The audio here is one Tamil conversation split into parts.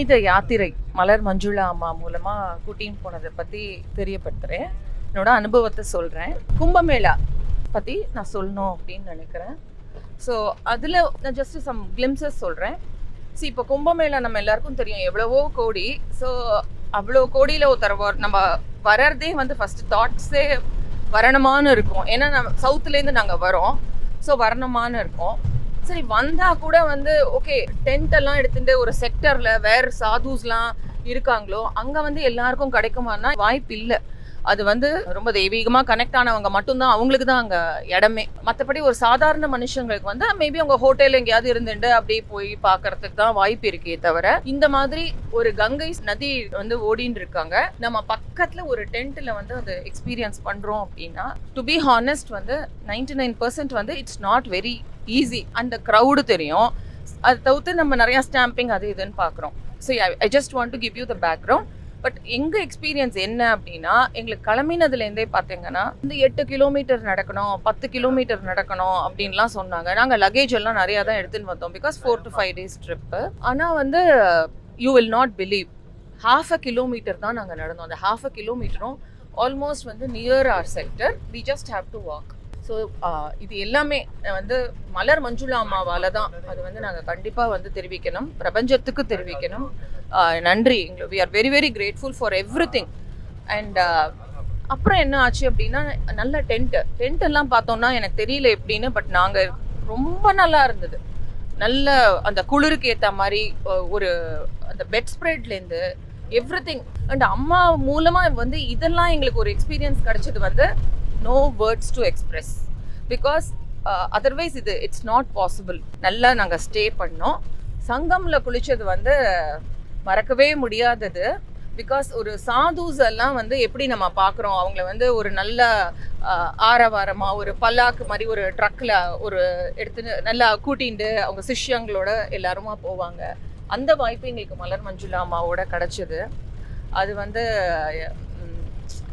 புனித யாத்திரை மலர் மஞ்சுளா அம்மா மூலமாக கூட்டின்னு போனதை பற்றி தெரியப்படுத்துகிறேன் என்னோட அனுபவத்தை சொல்கிறேன் கும்பமேளா பற்றி நான் சொல்லணும் அப்படின்னு நினைக்கிறேன். ஸோ அதில் நான் ஜஸ்ட் சம் கிளிம்சஸ் சொல்கிறேன் ஸோ இப்போ கும்பமேளா நம்ம எல்லாருக்கும் தெரியும் எவ்வளவோ கோடி. ஸோ அவ்வளோ கோடியில் ஒருத்தர் நம்ம வர்றதே வந்து ஃபஸ்ட்டு தாட்ஸே வரணுமான்னு இருக்கும். ஏன்னா நம்ம சவுத்துலேருந்து நாங்கள் வரோம். ஸோ வரணுமான்னு இருக்கும். சரி வந்தால் கூட வந்து ஓகே டென்ட் எல்லாம் எடுத்துட்டு ஒரு செக்டரில் வேறு சாதுஸ்லாம் இருக்காங்களோ அங்கே வந்து எல்லாருக்கும் கிடைக்குமான்னா வாய்ப்பு இல்லை அது வந்து ரொம்ப தெய்வீகமாக கனெக்ட் ஆனவங்க மட்டும்தான் அவங்களுக்கு தான் அங்கே இடமே. மற்றபடி ஒரு சாதாரண மனுஷங்களுக்கு வந்து மேபி அவங்க ஹோட்டல் எங்கேயாவது இருந்துட்டு அப்படியே போய் பார்க்கறதுக்கு தான் வாய்ப்பு இருக்கே தவிர இந்த மாதிரி ஒரு கங்கை நதி வந்து ஓடின்னு இருக்காங்க. நம்ம பக்கத்தில் ஒரு டென்ட்டில் வந்து அந்த எக்ஸ்பீரியன்ஸ் பண்ணுறோம் அப்படின்னா டு பி ஹானஸ்ட் வந்து நைன்டி நைன் பர்சன்ட் வந்து இட்ஸ் நாட் வெரி ஈஸி அந்த க்ரௌடு தெரியும். அது தவிர்த்து நம்ம நிறையா ஸ்டாம்பிங் அது இதுன்னு பார்க்குறோம். So I just want to give you the background but எங்கள் எக்ஸ்பீரியன்ஸ் என்ன அப்படின்னா எங்களுக்கு கிளம்பினதுலேருந்தே பார்த்தீங்கன்னா இந்த எட்டு கிலோமீட்டர் நடக்கணும் பத்து கிலோமீட்டர் நடக்கணும் அப்படின்லாம் சொன்னாங்க. நாங்கள் லக்கேஜ் எல்லாம் நிறையா தான் எடுத்துன்னு வந்தோம். Because four to five days trip ஆனால் வந்து you will not believe half a kilometre தான் நாங்கள் நடந்தோம். அந்த ஹாஃப் அ கிலோமீட்டரும் ஆல்மோஸ்ட் வந்து near our sector we just have to walk so இது எல்லாமே வந்து மலர் மஞ்சுளா அம்மாவால் தான். அது வந்து நாங்கள் கண்டிப்பாக வந்து தெரிவிக்கணும். பிரபஞ்சத்துக்கு தெரிவிக்கணும். நன்றி. We are very very grateful for everything and அப்புறம் என்ன ஆச்சு அப்படின்னா நல்ல டென்ட்டு டென்ட் எல்லாம் பார்த்தோம்னா எனக்கு தெரியல எப்படின்னு பட் நாங்கள் ரொம்ப நல்லா இருந்தது. நல்ல அந்த குளிருக்கு ஏற்ற மாதிரி ஒரு அந்த பெட் ஸ்ப்ரெட்லேருந்து எவ்ரி திங் அண்ட் அம்மா மூலமாக வந்து இதெல்லாம் எங்களுக்கு ஒரு எக்ஸ்பீரியன்ஸ் கிடைச்சது வந்து no words to express because otherwise இது இட்ஸ் நாட் பாசிபிள் நல்லா நாங்கள் ஸ்டே பண்ணோம். சங்கமில் குளித்தது வந்து மறக்கவே முடியாதது. பிகாஸ் ஒரு சாதுஸ் எல்லாம் வந்து எப்படி நம்ம பார்க்குறோம்? அவங்கள வந்து ஒரு நல்ல ஆரவாரமாக ஒரு பல்லாக்கு மாதிரி ஒரு ட்ரக்கில் ஒரு எடுத்துன்னு நல்லா கூட்டிண்டு அவங்க சிஷ்யங்களோட எல்லாருமா போவாங்க. அந்த வாய்ப்பு எங்களுக்கு மலர் மஞ்சுளா அம்மாவோட கிடச்சிது. அது வந்து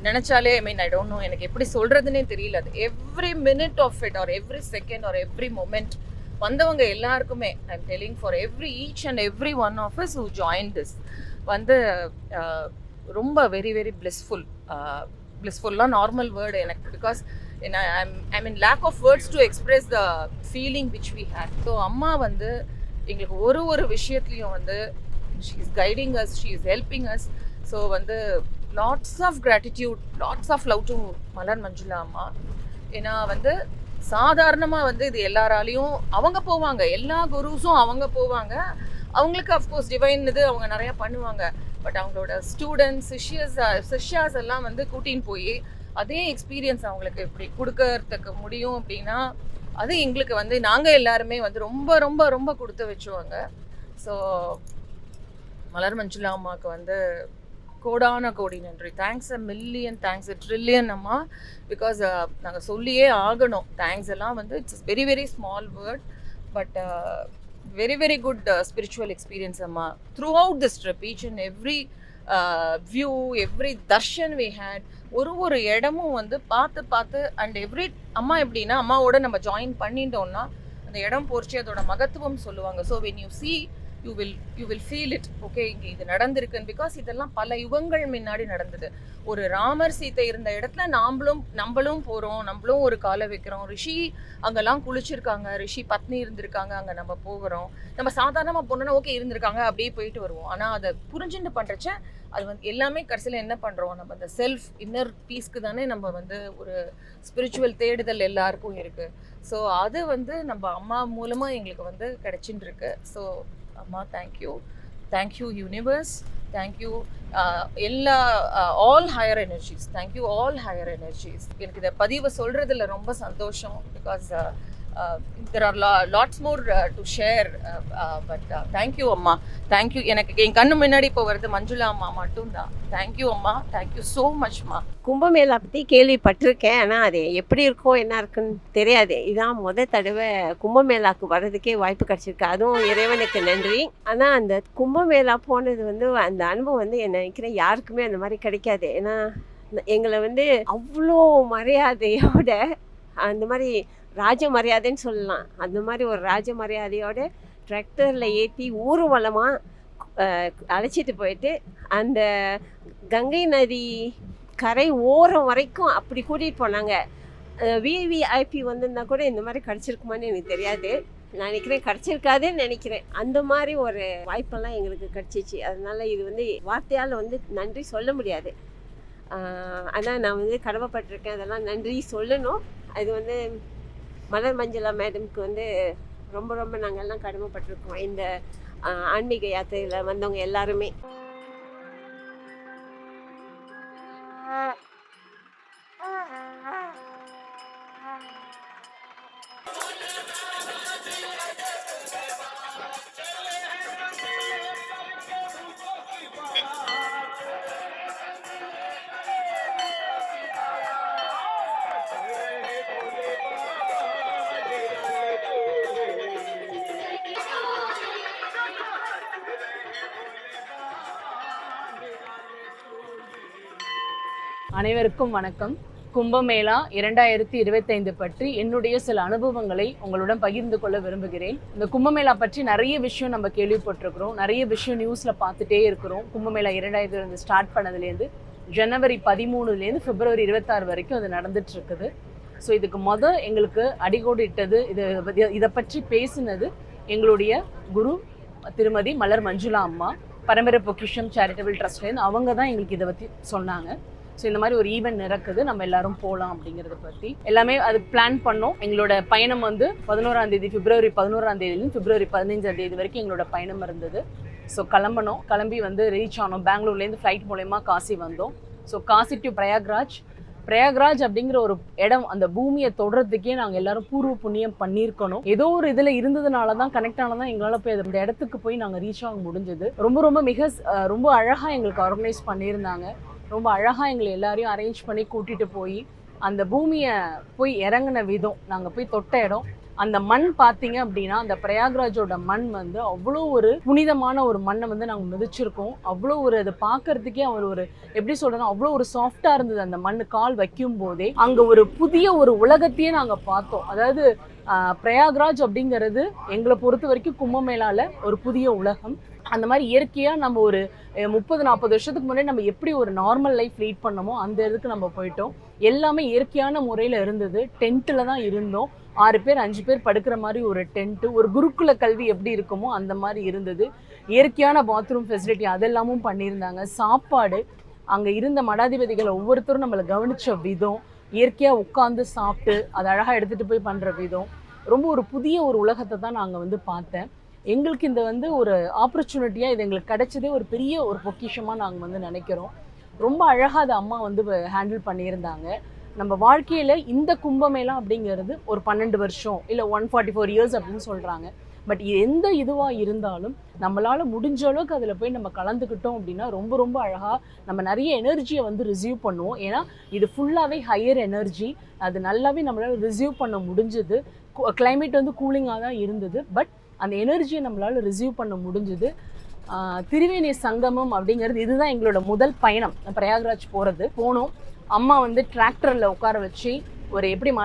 நினச்சாலே ஐ மீன் ஐ டோன்ட் நோ எனக்கு எப்படி சொல்கிறதுனே தெரியல. அது every minute of it or every second or every moment வந்தவங்க எல்லாருக்குமே I am telling for every each and every one of is who join this வந்து ரொம்ப வெரி வெரி பிளஸ்ஃபுல் blissfulலாம் நார்மல் வேர்டு எனக்கு because I mean lack of words to express the feeling which we had so அம்மா வந்து எங்களுக்கு ஒரு ஒரு விஷயத்துலையும் வந்து she is guiding us she is helping us so வந்து lots of gratitude lots of love to Malar Manjula அம்மா ஏன்னா வந்து சாதாரணமாக வந்து இது எல்லாராலையும் அவங்க போவாங்க. எல்லா குருஸும் அவங்க போவாங்க. அவங்களுக்கு அஃப்கோர்ஸ் டிவைன் இது அவங்க நிறையா பண்ணுவாங்க. பட் அவங்களோட ஸ்டூடெண்ட்ஸ் சிஷ்யஸ் சிஷ்யாஸ் எல்லாம் வந்து கூட்டின்னு போய் அதே எக்ஸ்பீரியன்ஸ் அவங்களுக்கு இப்படி கொடுக்கறதுக்கு முடியும் அப்படின்னா அது எங்களுக்கு வந்து நாங்கள் எல்லாருமே வந்து ரொம்ப ரொம்ப ரொம்ப கொடுத்து வச்சுவாங்க. ஸோ மலர் மஞ்சுளா அம்மாவுக்கு வந்து கோடான கோடி நன்றி. Thanks a million thanks a trillion அம்மா. பிகாஸ் uh, நாங்கள் சொல்லியே ஆகணும். தேங்க்ஸ் எல்லாம் வந்து it's very very small word but very very good spiritual experience அம்மா. Throughout this trip each and every view every darshan we had ஒரு ஒரு இடமும் வந்து பார்த்து பார்த்து அண்ட் எவ்ரி அம்மா எப்படின்னா அம்மாவோட நம்ம ஜாயின் பண்ணிட்டோம்னா அந்த இடம் பொறிச்சு அதோட மகத்துவம் சொல்லுவாங்க. So when you see you will you will feel it okay இங்கே இது நடந்திருக்குன்னு பிகாஸ் இதெல்லாம் பல யுகங்கள் முன்னாடி நடந்தது. ஒரு ராமர் சீதை இருந்த இடத்துல நாமளும் நம்மளும் போகிறோம் நம்மளும் ஒரு காலை வைக்கிறோம். ரிஷி அங்கெல்லாம் குளிச்சிருக்காங்க. ரிஷி பத்னி இருந்திருக்காங்க. அங்கே நம்ம போகிறோம். நம்ம சாதாரணமாக போனோன்னா ஓகே இருந்திருக்காங்க. அப்படியே போயிட்டு வருவோம். ஆனால் அதை புரிஞ்சுட்டு பண்ணுறச்ச அது வந்து எல்லாமே கடைசியில் என்ன பண்ணுறோம் நம்ம அந்த செல்ஃப் இன்னர் பீஸ்க்கு தானே நம்ம வந்து ஒரு ஸ்பிரிச்சுவல் தேடுதல் எல்லாருக்கும் இருக்குது ஸோ அது வந்து நம்ம அம்மா மூலமாக எங்களுக்கு வந்து கிடைச்சின்னு இருக்கு. ஸோ அம்மா thank you thank you universe thank you எல்லா all higher energies thank you all higher energies எனக்கு இதை பதிவை சொல்கிறதுல ரொம்ப சந்தோஷம் because there are la lots more to share but thank you அம்மா தேங்க்யூ எனக்கு என் கண்ணு முன்னாடி இப்போ வருது மஞ்சுளா அம்மா மட்டும்தான். தேங்க்யூ அம்மா தேங்க்யூ ஸோ மச்மா கும்பமேளா பற்றி கேள்விப்பட்டிருக்கேன். ஆனால் அது எப்படி இருக்கோ என்ன இருக்குன்னு தெரியாது. இதான் முத தடவை கும்பமேளாக்கு வர்றதுக்கே வாய்ப்பு கிடச்சிருக்கு. அதுவும் இறைவனுக்கு நன்றி. ஆனால் அந்த கும்பமேளா போனது வந்து அந்த அனுபவம் வந்து என்ன நினைக்கிறேன் யாருக்குமே அந்த மாதிரி கிடைக்காது. ஏன்னா எங்களை வந்து அவ்வளோ மரியாதையோட அந்த மாதிரி ராஜ மரியாதைன்னு சொல்லலாம். அந்த மாதிரி ஒரு ராஜ மரியாதையோடு டிராக்டரில் ஏற்றி ஊர்வலமாக அழைச்சிட்டு போயிட்டு அந்த கங்கை நதி கரை ஓரம் வரைக்கும் அப்படி கூட்டிகிட்டு போனாங்க. விவிஐபி வந்திருந்தா கூட இந்த மாதிரி கிடச்சிருக்குமான்னு எனக்கு தெரியாது. நான் நினைக்கிறேன் கிடச்சிருக்காதுன்னு நினைக்கிறேன். அந்த மாதிரி ஒரு வாய்ப்பெல்லாம் எங்களுக்கு கிடச்சிச்சு. அதனால் இது வந்து வார்த்தையால் வந்து நன்றி சொல்ல முடியாது. ஆனால் நான் வந்து கடமைப்பட்டிருக்கேன். அதெல்லாம் நன்றி சொல்லணும். அது வந்து மலர் மஞ்சளா மேடம்க்கு வந்து ரொம்ப ரொம்ப நாங்கள்லாம் கடமைப்பட்டிருக்கோம். இந்த ஆன்மீக யாத்திரையில் வந்தவங்க எல்லாருமே. அனைவருக்கும் வணக்கம். கும்பமேளா இரண்டாயிரத்தி இருபத்தைந்து பற்றி என்னுடைய சில அனுபவங்களை உங்களுடன் பகிர்ந்து கொள்ள விரும்புகிறேன். இந்த கும்பமேளா பற்றி நிறைய விஷயம் நம்ம கேள்விப்பட்டிருக்கிறோம். நிறைய விஷயம் நியூஸில் பார்த்துட்டே இருக்கிறோம். கும்பமேளா இரண்டாயிரத்தி ஸ்டார்ட் பண்ணதுலேருந்து ஜனவரி பதிமூணுலேருந்து பிப்ரவரி இருபத்தாறு வரைக்கும் அது நடந்துட்டு இருக்குது ஸோ இதுக்கு மொதல் எங்களுக்கு அடிகோடிட்டது இது இதை பற்றி பேசினது எங்களுடைய குரு திருமதி மலர் மஞ்சுளா அம்மா. பரம்பரை பொக்கிஷம் சேரிட்டபிள் ட்ரஸ்ட்லேருந்து அவங்க தான் எங்களுக்கு இதை பற்றி சொன்னாங்க. ஸோ இந்த மாதிரி ஒரு ஈவெண்ட் நடக்குது நம்ம எல்லாரும் போகலாம் அப்படிங்கிறத பற்றி எல்லாமே அது பிளான் பண்ணோம். எங்களோட பயணம் வந்து பதினோராம் தேதி பிப்ரவரி பதினோராம் தேதியிலும் பிப்ரவரி பதினஞ்சாம் தேதி வரைக்கும் எங்களோட பயணம் இருந்தது. ஸோ கிளம்பணும் கிளம்பி வந்து ரீச் ஆனோம். பெங்களூர்லேருந்து ஃப்ளைட் மூலயமா காசி வந்தோம். So Kashi to Prayagraj. Prayagraj அப்படிங்கிற ஒரு இடம் அந்த பூமியை தொடுறதுக்கே நாங்கள் எல்லாரும் பூர்வ புண்ணியம் பண்ணியிருக்கணும். ஏதோ ஒரு இதில் இருந்ததுனால தான் கனெக்ட் ஆனதான் எங்களால் போய் அந்த இடத்துக்கு போய் நாங்கள் ரீச் ஆக முடிஞ்சது. ரொம்ப ரொம்ப மிக ரொம்ப அழகாக எங்களுக்கு ஆர்கனைஸ் பண்ணியிருந்தாங்க. ரொம்ப அழகாக எங்களை எல்லாரையும் அரேஞ்ச் பண்ணி கூட்டிகிட்டு போய் அந்த பூமியை போய் இறங்கின விதம் நாங்கள் போய் தொட்ட இடம். அந்த மண் பார்த்தீங்க அப்படின்னா அந்த பிரயாக்ராஜோட மண் வந்து அவ்வளோ ஒரு புனிதமான ஒரு மண்ணை வந்து நாங்கள் மிதிச்சிருக்கோம். அவ்வளோ ஒரு அதை பார்க்கறதுக்கே அவர் ஒரு எப்படி சொல்றதுன்னா அவ்வளோ ஒரு சாஃப்டாக இருந்தது அந்த மண் கால் வைக்கும் போதே அங்கே ஒரு புதிய ஒரு உலகத்தையே நாங்கள் பார்த்தோம். அதாவது பிரயாக்ராஜ் அப்படிங்கிறது எங்களை பொறுத்த வரைக்கும் கும்பமேளால ஒரு புதிய உலகம். அந்த மாதிரி இயற்கையாக நம்ம ஒரு முப்பது நாற்பது வருஷத்துக்கு முன்னாடி நம்ம எப்படி ஒரு நார்மல் லைஃப் லீட் பண்ணமோ அந்த இதுக்கு நம்ம போயிட்டோம். எல்லாமே இயற்கையான முறையில் இருந்தது. டென்ட்டில் தான் இருந்தோம். ஆறு பேர் அஞ்சு பேர் படுக்கிற மாதிரி ஒரு டென்ட்டு ஒரு குருக்குல கல்வி எப்படி இருக்குமோ அந்த மாதிரி இருந்தது. இயற்கையான பாத்ரூம் ஃபெசிலிட்டி அதெல்லாமும் பண்ணியிருந்தாங்க. சாப்பாடு அங்கே இருந்த மடாதிபதிகளை ஒவ்வொருத்தரும் நம்மளை கவனிச்ச விதம் இயற்கையாக உட்காந்து சாப்பிட்டு அதை அழகாக எடுத்துகிட்டு போய் பண்ணுற விதம். ரொம்ப ஒரு புதிய ஒரு உலகத்தை தான் நாங்கள் வந்து பார்த்தேன். எங்களுக்கு இந்த வந்து ஒரு ஆப்பர்ச்சுனிட்டியாக இது எங்களுக்கு கிடைச்சதே ஒரு பெரிய ஒரு பொக்கிஷமாக நாங்கள் வந்து நினைக்கிறோம். ரொம்ப அழகாக அதை அம்மா வந்து ஹேண்டில் பண்ணியிருந்தாங்க. நம்ம வாழ்க்கையில் இந்த கும்பமேளா அப்படிங்கிறது ஒரு பன்னெண்டு வருஷம் இல்லை ஒன் ஃபார்ட்டி ஃபோர் இயர்ஸ் அப்படின்னு சொல்கிறாங்க பட் எந்த இதுவாக இருந்தாலும் நம்மளால் முடிஞ்ச அளவுக்கு அதில் போய் நம்ம கலந்துக்கிட்டோம் அப்படின்னா ரொம்ப ரொம்ப அழகாக நம்ம நிறைய எனர்ஜியை வந்து ரிசீவ் பண்ணுவோம். ஏன்னா இது ஃபுல்லாகவே ஹையர் எனர்ஜி அது நல்லாவே நம்மளால் ரிசீவ் பண்ண முடிஞ்சது. கிளைமேட் வந்து கூலிங்காக தான் இருந்தது. பட் அந்த எனர்ஜியை நம்மளால் ரிசீவ் பண்ண முடிஞ்சுது. திருவேணி சங்கமம் அப்படிங்கிறது இதுதான் எங்களோட முதல் பயணம். பிரயாக்ராஜ் போகிறது போனோம். அம்மா வந்து டிராக்டரில் உட்கார வச்சு ஒரு எப்படி ம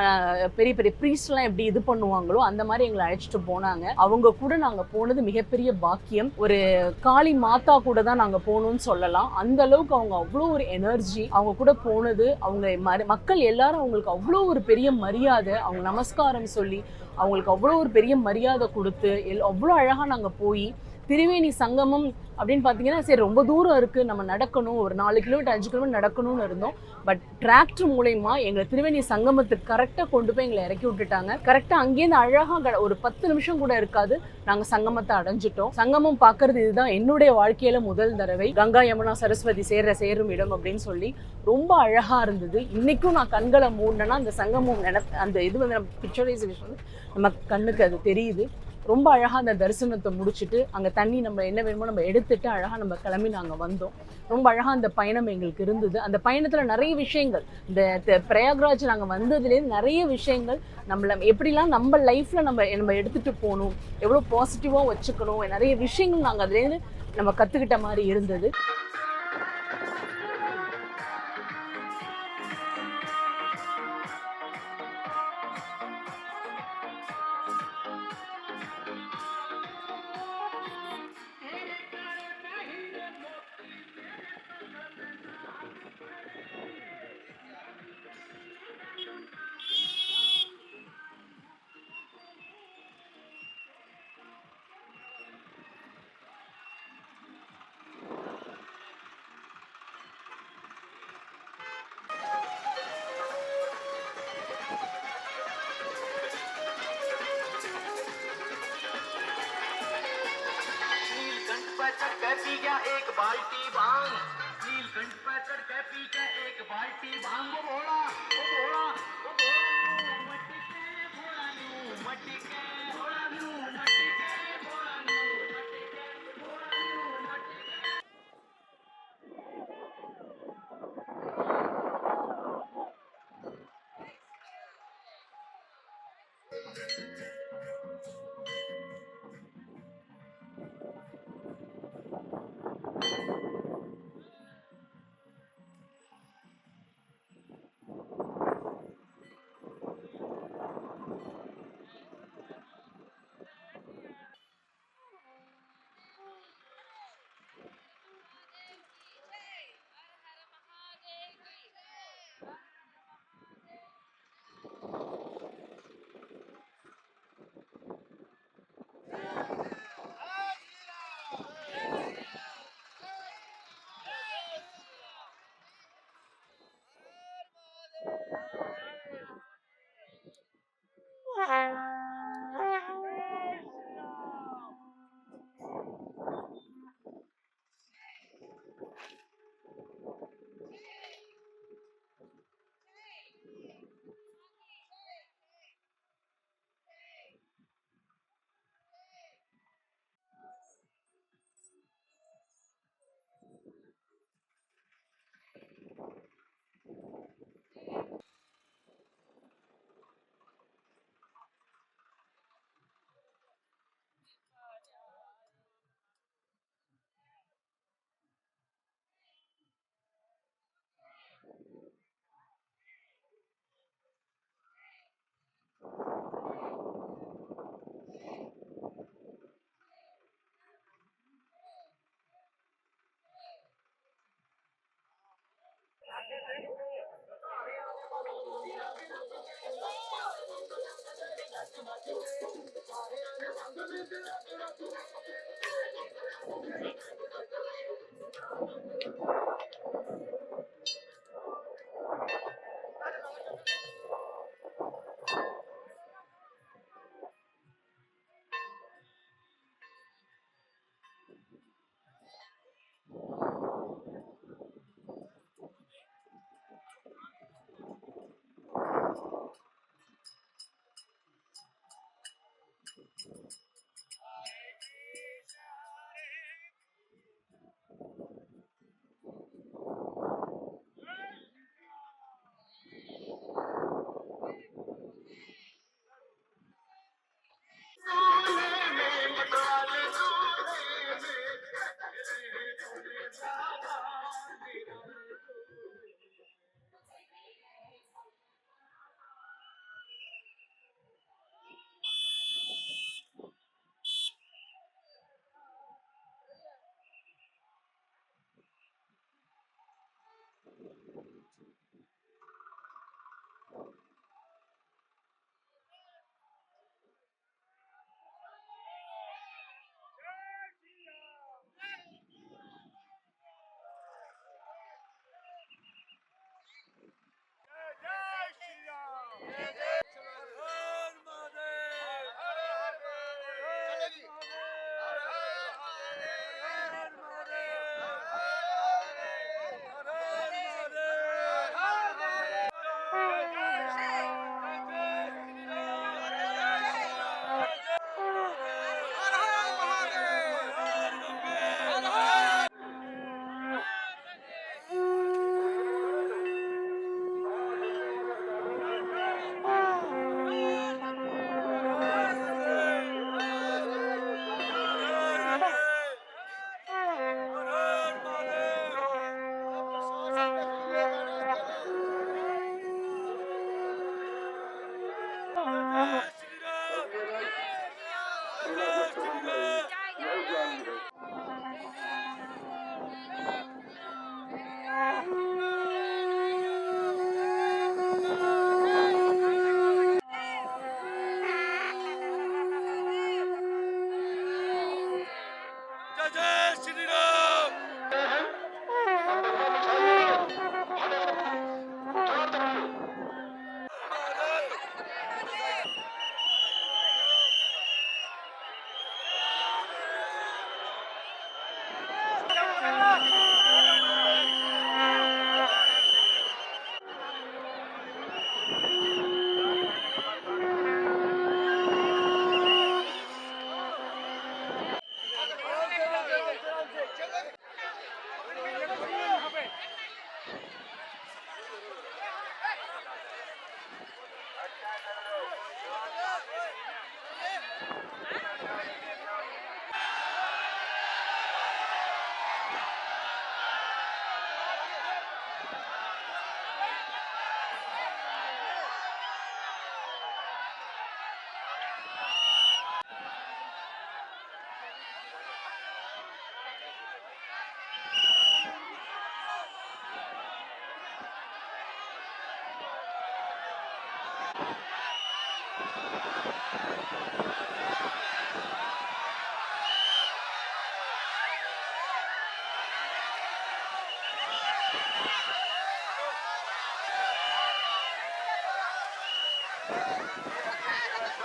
பெரிய பெரிய ப்ரீஸ்ட்லாம் எப்படி இது பண்ணுவாங்களோ அந்த மாதிரி எங்களை அழைச்சிட்டு போனாங்க. அவங்க கூட நாங்கள் போனது மிகப்பெரிய பாக்கியம். ஒரு காளி மாத்தா கூட தான் நாங்கள் போகணும்னு சொல்லலாம். அந்த அளவுக்கு அவங்க அவ்வளோ ஒரு எனர்ஜி அவங்க கூட போனது அவங்க மக்கள் எல்லாரும் அவங்களுக்கு அவ்வளோ ஒரு பெரிய மரியாதை. அவங்க நமஸ்காரம் சொல்லி அவங்களுக்கு அவ்வளோ ஒரு பெரிய மரியாதை கொடுத்து எல் அவ்வளோ அழகாக நாங்கள் போய் திரிவேணி சங்கமம் அப்படின்னு பார்த்தீங்கன்னா சரி ரொம்ப தூரம் இருக்குது நம்ம நடக்கணும். ஒரு நாலு கிலோமீட்டர் அஞ்சு கிலோமீட்டர் நடக்கணும்னு இருந்தோம். பட் டிராக்டர் மூலயமா எங்களை திரிவேணி சங்கமத்துக்கு கரெக்டாக கொண்டு போய் எங்களை இறக்கி விட்டுட்டாங்க. கரெக்டாக அங்கேருந்து அழகாக ஒரு பத்து நிமிஷம் கூட இருக்காது. நாங்கள் சங்கமத்தை அடைஞ்சிட்டோம். சங்கமம் பார்க்கறது இதுதான் என்னுடைய வாழ்க்கையில் முதல் தடவை. கங்கா யமுனா சரஸ்வதி சேர்ற சேரும் இடம் அப்படின்னு சொல்லி ரொம்ப அழகாக இருந்தது. இன்றைக்கும் நான் கண்களை மூடினேன்னா அந்த சங்கமம் நினை அந்த இது வந்து நம்ம பிக்சரைசேஷன் வந்து நம்ம கண்ணுக்கு அது தெரியுது. ரொம்ப அழகாக அந்த தரிசனத்தை முடிச்சுட்டு அங்கே தண்ணி நம்ம என்ன வேணுமோ நம்ம எடுத்துட்டு அழகாக நம்ம கிளம்பி நாங்கள் வந்தோம். ரொம்ப அழகாக அந்த பயணம் எங்களுக்கு இருந்தது. அந்த பயணத்தில் நிறைய விஷயங்கள் இந்த த- பிரயாக்ராஜ் நாங்கள் வந்ததுலேருந்து நிறைய விஷயங்கள் நம்மளை எப்படிலாம் நம்ம லைஃப்பில் நம்ம நம்ம எடுத்துகிட்டு போகணும் எவ்வளோ பாசிட்டிவாக வச்சுக்கணும் நிறைய விஷயங்கள் நாங்கள் அதுலேருந்து நம்ம கற்றுக்கிட்ட மாதிரி இருந்தது. बाल्टी भाँग नीलकंठ पैकड़ के पीछे एक बाल्टी भाँग Bye. Thank you.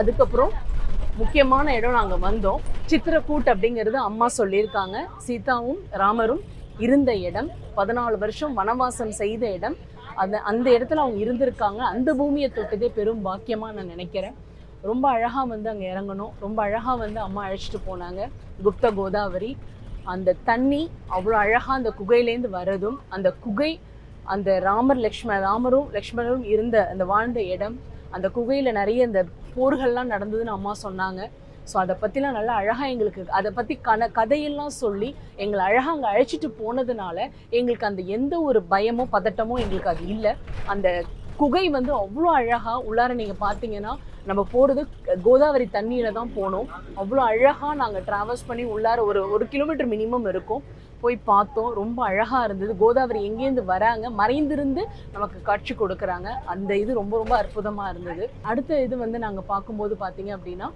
அதுக்கப்புறம் முக்கியமான இடம் நாங்கள் வந்தோம். சித்திரக்கூட் அப்படிங்கிறது அம்மா சொல்லியிருக்காங்க. சீதாவும் ராமரும் இருந்த இடம் பதினாலு வருஷம் வனவாசம் செய்த இடம். அந்த அந்த இடத்துல அவங்க இருந்திருக்காங்க. அந்த பூமியை தொட்டதே பெரும் பாக்கியமாக நான் நினைக்கிறேன். ரொம்ப அழகாக வந்து அங்கே இறங்கணும். ரொம்ப அழகாக வந்து அம்மா அழைச்சிட்டு போனாங்க. குப்த கோதாவரி. அந்த தண்ணி அவ்வளோ அழகாக அந்த குகையிலேருந்து வரதும் அந்த குகை அந்த ராமர் லக்ஷ்ம ராமரும் லக்ஷ்மணரும் இருந்த அந்த வாழ்ந்த இடம் அந்த குகையில் நிறைய இந்த போர்கள்லாம் நடந்ததுன்னு அம்மா சொன்னாங்க. ஸோ அதை பற்றிலாம் நல்லா அழகாக எங்களுக்கு அதை பற்றி கன கதையெல்லாம் சொல்லி எங்களை அழகாக அங்கே அழைச்சிட்டு போனதுனால எங்களுக்கு அந்த எந்த ஒரு பயமோ பதட்டமோ எங்களுக்கு அது இல்லை. அந்த குகை வந்து அவ்வளோ அழகாக உள்ளார நீங்கள் பார்த்தீங்கன்னா நம்ம போகிறது கோதாவரி தண்ணியில் தான் போனோம். அவ்வளோ அழகாக நாங்கள் ட்ராவல்ஸ் பண்ணி உள்ளார ஒரு ஒரு கிலோமீட்டர் மினிமம் இருக்கும். போய் பார்த்தோம். ரொம்ப அழகாக இருந்தது. கோதாவரி எங்கேருந்து வராங்க மறைந்திருந்து நமக்கு காட்சி கொடுக்குறாங்க. அந்த இது ரொம்ப ரொம்ப அற்புதமாக இருந்தது. அடுத்த இது வந்து நாங்கள் பார்க்கும்போது பார்த்தீங்க அப்படின்னா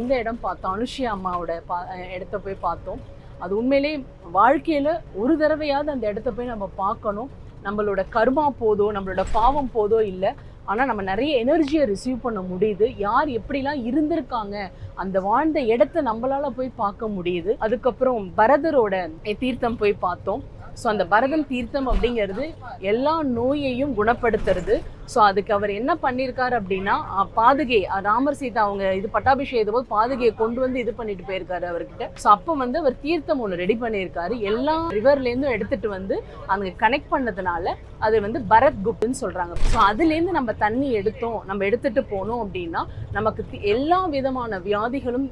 இந்த இடம் பார்த்தோம். அனுஷியா அம்மாவோட பா இடத்த போய் பார்த்தோம். அது உண்மையிலே வாழ்க்கையில் ஒரு தடவையாவது அந்த இடத்த போய் நம்ம பார்க்கணும். நம்மளோட கர்மா போதோ நம்மளோட பாவம் போதோ இல்லை. ஆனால் நம்ம நிறைய எனர்ஜியை ரிசீவ் பண்ண முடியுது. யார் எப்படிலாம் இருந்திருக்காங்க அந்த வாழ்ந்த இடத்த நம்மளால போய் பார்க்க முடியுது. அதுக்கப்புறம் பரதரோட தீர்த்தம் போய் பார்த்தோம். ஸோ அந்த பரதம் தீர்த்தம் அப்படிங்கிறது எல்லா நோயையும் குணப்படுத்துறது. ஸோ அதுக்கு அவர் என்ன பண்ணியிருக்காரு அப்படின்னா பாதுகை ராமர் சீதா அவங்க இது பட்டாபிஷேகத்தை போது பாதுகையை கொண்டு வந்து இது பண்ணிட்டு போயிருக்காரு அவர்கிட்ட. ஸோ அப்போ வந்து அவர் தீர்த்தம் ஒன்று ரெடி பண்ணியிருக்காரு எல்லா ரிவர்லேருந்தும் எடுத்துட்டு வந்து அங்கே கனெக்ட் பண்ணதுனால அது வந்து பரத் குப்துன்னு சொல்கிறாங்க ஸோ அதுலேருந்து நம்ம தண்ணி எடுத்தோம் நம்ம எடுத்துட்டு போனோம் அப்படின்னா நமக்கு எல்லா விதமான வியாதிகளும்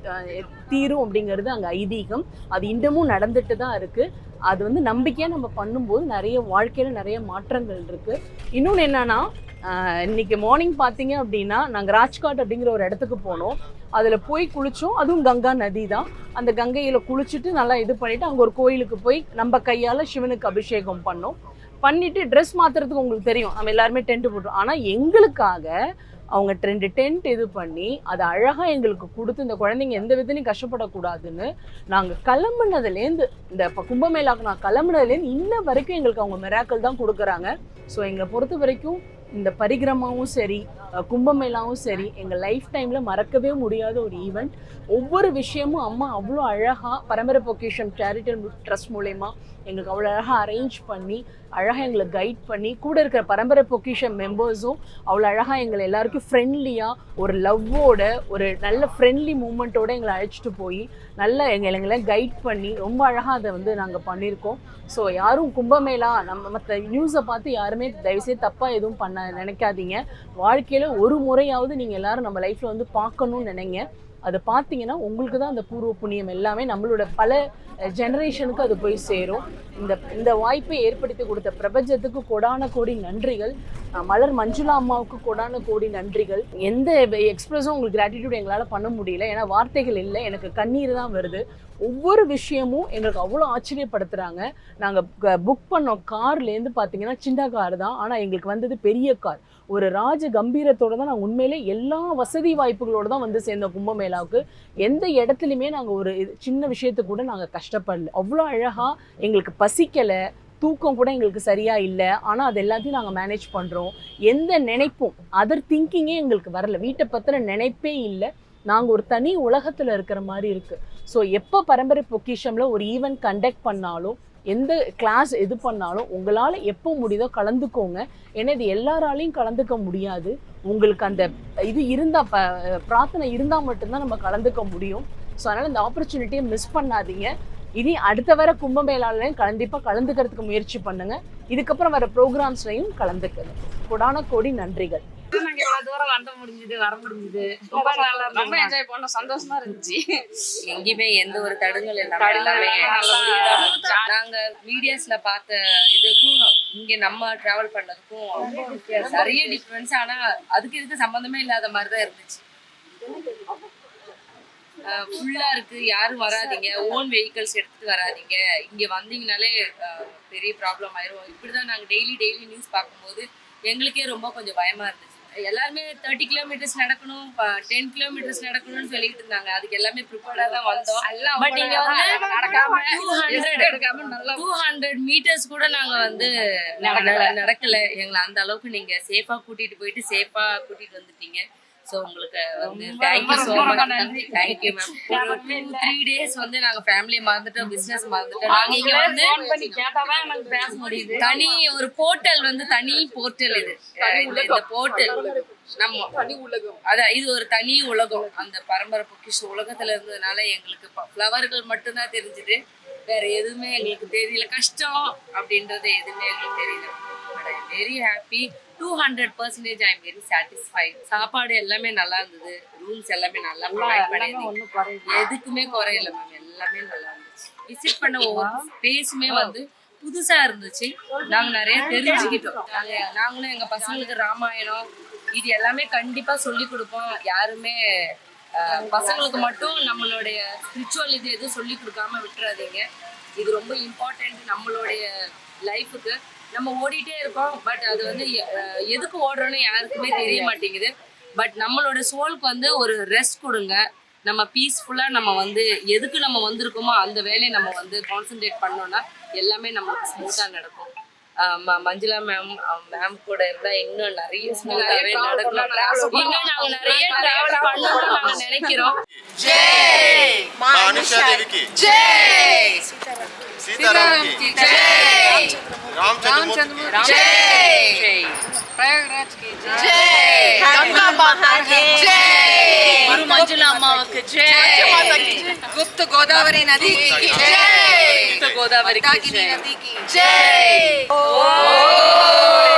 தீரும் அப்படிங்கிறது அங்கே ஐதீகம். அது இன்னமும் நடந்துட்டு தான் இருக்குது அது வந்து நம்பிக்கையாக நம்ம பண்ணும்போது நிறைய வாழ்க்கையில் நிறைய மாற்றங்கள் இருக்குது இன்னொன்று என்னன்னா இன்னைக்கு மார்னிங் பார்த்தீங்க அப்படின்னா நாங்கள் ராஜ்காட் அப்படிங்கிற ஒரு இடத்துக்கு போனோம். அதில் போய் குளித்தோம் அதுவும் கங்கா நதி தான். அந்த கங்கையில் குளிச்சுட்டு நல்லா இது பண்ணிவிட்டு அங்கே ஒரு கோயிலுக்கு போய் நம்ம கையால் சிவனுக்கு அபிஷேகம் பண்ணோம். பண்ணிவிட்டு ட்ரெஸ் மாற்றுறதுக்கு உங்களுக்கு தெரியும். நம்ம எல்லாருமே டென்ட் போட்டோம் ஆனால் எங்களுக்காக அவங்க ரெண்டு டென்ட் இது பண்ணி அதை அழகாக எங்களுக்கு கொடுத்து இந்த குழந்தைங்க எந்த விதத்துலையும் கஷ்டப்படக்கூடாதுன்னு நாங்கள் கிளம்புனதுலேருந்து இந்த இப்போ கும்பமேளாக்கு நான் கிளம்புனதுலேருந்து இன்ன வரைக்கும் எங்களுக்கு அவங்க மிராக்கள் தான் கொடுக்குறாங்க. ஸோ எங்களை பொறுத்த வரைக்கும் இந்த பரிகிரமாவும் சரி கும்பமேளாவும் சரி எங்கள் லைஃப் டைமில் மறக்கவே முடியாத ஒரு ஈவெண்ட் ஒவ்வொரு விஷயமும் அம்மா அவ்வளோ அழகாக பரம்பரை பொக்கிஷம் சேரிட்டபிள் ட்ரஸ்ட் மூலயமா எங்களுக்கு அவ்வளோ அழகாக அரேஞ்ச் பண்ணி அழகாக எங்களை கைட் பண்ணி கூட இருக்கிற பரம்பரை பொக்கிஷம் மெம்பர்ஸும் அவ்வளோ அழகாக எங்களை எல்லாருக்கும் ஃப்ரெண்ட்லியாக ஒரு லவ்வோட ஒரு நல்ல ஃப்ரெண்ட்லி மூமெண்ட்டோடு எங்களை அழைச்சிட்டு போய் நல்ல எங்கள் எங்களை கைட் பண்ணி ரொம்ப அழகாக அதை வந்து நாங்கள் பண்ணியிருக்கோம். ஸோ யாரும் கும்பமேளா நம்ம மற்ற நியூஸை பார்த்து யாருமே தயவுசெய்து தப்பாக எதுவும் பண்ண நினைக்காதீங்க. வாழ்க்கையில் ஒரு முறையாவது நீங்கள் எல்லாரும் நம்ம லைஃப்பில் வந்து பார்க்கணும்னு நினைங்க. அதை பார்த்தீங்கன்னா உங்களுக்கு தான் அந்த பூர்வ புண்ணியம் எல்லாமே நம்மளோட பல ஜெனரேஷனுக்கு அது போய் சேரும். இந்த இந்த வாய்ப்பை ஏற்படுத்தி கொடுத்த பிரபஞ்சத்துக்கு கொடான கோடி நன்றிகள். மலர் மஞ்சுளா அம்மாவுக்கு கொடான கோடி நன்றிகள். எந்த எக்ஸ்பிரஸும் உங்களுக்கு கிராட்டிடியூட் எங்களால் பண்ண முடியல. ஏன்னா வார்த்தைகள் இல்லை. எனக்கு கண்ணீர் தான் வருது. ஒவ்வொரு விஷயமும் எங்களுக்கு அவ்வளோ ஆச்சரியப்படுத்துகிறாங்க நாங்கள் புக் பண்ணோம் கார்லேருந்து பார்த்தீங்கன்னா சின்ன கார் தான். ஆனால் எங்களுக்கு வந்தது பெரிய கார். ஒரு ராஜ கம்பீரத்தோட தான் நாங்கள் உண்மையிலே எல்லா வசதி வாய்ப்புகளோடு தான் வந்து சேர்ந்தோம் கும்பமேளாவுக்கு. எந்த இடத்துலையுமே நாங்கள் ஒரு இது- சின்ன விஷயத்துக்கு கூட நாங்கள் கஷ்டப்படல. அவ்வளோ அழகாக எங்களுக்கு பசிக்கலை தூக்கம் கூட எங்களுக்கு சரியாக இல்லை. ஆனால் அது எல்லாத்தையும் நாங்கள் மேனேஜ் பண்ணுறோம் எந்த நினைப்பும் அதர் திங்கிங்கே எங்களுக்கு வரல. வீட்டை பற்றின நினைப்பே இல்லை. நாங்கள் ஒரு தனி உலகத்தில் இருக்கிற மாதிரி இருக்குது ஸோ எப்போ பரம்பரை பொக்கிஷமில் ஒரு ஈவெண்ட் கண்டக்ட் பண்ணாலும் எந்த கிளாஸ் எது பண்ணாலும் உங்களால் எப்போ முடியுதோ கலந்துக்கோங்க. ஏன்னா இது எல்லாராலையும் கலந்துக்க முடியாது. உங்களுக்கு அந்த இது இருந்தால் ப பிரார்த்தனை இருந்தால் மட்டும்தான் நம்ம கலந்துக்க முடியும். ஸோ அதனால் இந்த ஆப்பர்ச்சுனிட்டியை மிஸ் பண்ணாதீங்க. இனி அடுத்த வர கும்பமேளாலையும் கண்டிப்பாக கலந்துக்கிறதுக்கு முயற்சி பண்ணுங்க. இதுக்கப்புறம் வர ப்ரோக்ராம்ஸ்லையும் கலந்துக்கணும் கொடான கோடி நன்றிகள். தூரம் வந்த முடிஞ்சது வர முடிஞ்சது. ரொம்ப நல்லா ரொம்ப என்ஜாய் பண்ணோம். சந்தோஷமா இருந்துச்சு. எங்கேயுமே எந்த ஒரு தடுங்கள் நாங்க மீடியாஸ்ல பார்த்த இதுக்கும் இங்க நம்ம டிராவல் பண்ணதுக்கும். நிறைய டிஃபரன்ஸ் ஆனா அதுக்கு இதுக்கு சம்பந்தமே இல்லாத மாதிரி தான் இருந்துச்சு. ஃபுல்லா இருக்கு. யாரும் வராதீங்க. ஓன் வெஹிக்கல்ஸ் எடுத்துட்டு வராதீங்க. இங்க வந்தீங்கனாலே பெரிய ப்ராப்ளம் ஆயிரும். இப்படிதான் நாங்க டெய்லி டெய்லி நியூஸ் பார்க்கும்போது எங்களுக்கே ரொம்ப கொஞ்சம் பயமா இருந்துச்சு. எல்லாருமே தேர்ட்டி கிலோமீட்டர்ஸ் நடக்கணும் டென் கிலோமீட்டர்ஸ் நடக்கணும்னு சொல்லிட்டு இருந்தாங்க. அதுக்கு எல்லாமே ப்ரிப்பேர்டா தான் வந்தோம். பட் இங்க வந்து நடக்காம டூ ஹண்ட்ரட் எடுக்காம நல்லா டூ ஹண்ட்ரட் மீட்டர்ஸ் கூட நாங்க வந்து நட- நடக்கல. எங்களை அந்த அளவுக்கு நீங்க சேஃபா கூட்டிட்டு போயிட்டு சேஃபா கூட்டிட்டு வந்துட்டீங்க. சோ உங்களுக்கு வந்து தேங்க்யூ ரொம்ப மச் நன்றி. தேங்க்யூ மேம் ஒரு டூ த்ரீ டேஸ் வந்து நாங்க ஃபேமிலி மறந்துட்டோம் பிசினஸ் மறந்துட்டோம். நாங்க இங்க வந்து பேச முடியுது. தனி ஒரு போர்ட்டல் வந்து தனி போர்ட்டல் இது. இந்த- இந்த போர்ட்டல் நம்ம அதான் இது ஒரு தனி உலகம். அந்த பரம்பரை பொக்கிஷ உலகத்துல இருந்ததுனால எங்களுக்கு ஃப்ளவர்கள் மட்டும்தான் தெரிஞ்சுது. வேற எதுவுமே எங்களுக்கு தெரியல. கஷ்டம் அப்படின்றது எதுவுமே எங்களுக்கு தெரியல. Very happy two hundred percentage I very satisfied சாப்பாடு எல்லாமே நல்லா இருந்தது. ரூம்ஸ் எல்லாமே நல்லா ப்ரொவைட் குறையுது எதுக்குமே குறையில மேம் எல்லாமே நல்லா இருந்துச்சு. விசிட் பண்ண ஒவ்வொரு ஸ்பேஸுமே வந்து புதுசா இருந்துச்சு. நாங்க நிறைய தெரிஞ்சுக்கிட்டோம். நாங்க நாங்களும் எங்க பசங்களுக்கு ராமாயணம் இது எல்லாமே கண்டிப்பா சொல்லி கொடுப்போம். யாருமே பசங்களுக்கு மட்டும் நம்மளுடைய ஸ்பிரிச்சுவல் இது எதுவும் சொல்லி கொடுக்காம விட்டுறாதீங்க. இது ரொம்ப இம்பார்ட்டன்ட் நம்மளுடைய லைஃபுக்கு நம்ம ஓடிட்டே இருக்கோம் பட் அது வந்து எதுக்கு ஓடுறோன்னு யாருக்குமே தெரிய மாட்டேங்குது. பட் நம்மளோட சோலுக்கு வந்து ஒரு ரெஸ்ட் கொடுங்க. நம்ம பீஸ்ஃபுல்லாக நம்ம வந்து எதுக்கு நம்ம வந்திருக்கோமோ அந்த வேலையை நம்ம வந்து கான்சென்ட்ரேட் பண்ணோம்னா எல்லாமே நம்மளுக்கு ஸ்மூத்தாக நடக்கும். మా மஞ்சுளா மேம் மேம் கூட இருந்தா இன்னும் நிறைய ஸ்மூத்தாவே நடக்கும் இன்னும் நாங்க நிறைய டிராவல் பண்ணணும்னு நாங்க நினைக்கிறோம் ஜெய் மனுஷா தேவிக்கு ஜெய் சீதாராம் கி ஜெய் ராமச்சந்திர ஜெய் ஜெய் பிரயாகராஜ் கி ஜெய் கங்கா மாதா ஜெய் குரு மஞ்சுளா அம்மாவுக்கு ஜெய் గుప్త గోదావరి నదికి జై గుప్త గోదావరి నదికి జై Oi!